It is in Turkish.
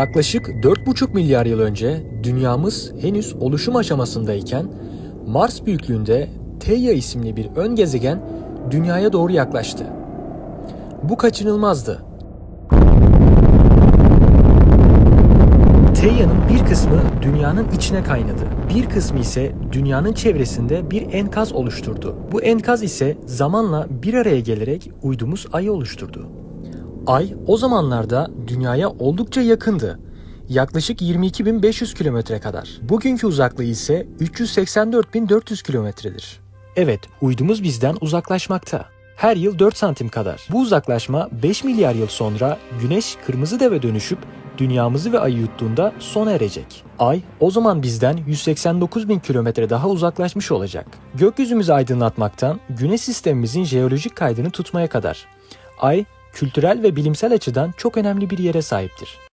Yaklaşık 4,5 milyar yıl önce dünyamız henüz oluşum aşamasındayken Mars büyüklüğünde Theia isimli bir ön gezegen dünyaya doğru yaklaştı. Bu kaçınılmazdı. Theia'nın bir kısmı dünyanın içine kaynadı. Bir kısmı ise dünyanın çevresinde bir enkaz oluşturdu. Bu enkaz ise zamanla bir araya gelerek uydumuz Ay'ı oluşturdu. Ay o zamanlarda dünyaya oldukça yakındı. Yaklaşık 22.500 kilometre kadar. Bugünkü uzaklığı ise 384.400 kilometredir. Evet, uydumuz bizden uzaklaşmakta. Her yıl 4 santim kadar. Bu uzaklaşma 5 milyar yıl sonra Güneş kırmızı deve dönüşüp dünyamızı ve ayı yuttuğunda sona erecek. Ay o zaman bizden 189 bin kilometre daha uzaklaşmış olacak. Gökyüzümüzü aydınlatmaktan Güneş sistemimizin jeolojik kaydını tutmaya kadar. Ay kültürel ve bilimsel açıdan çok önemli bir yere sahiptir.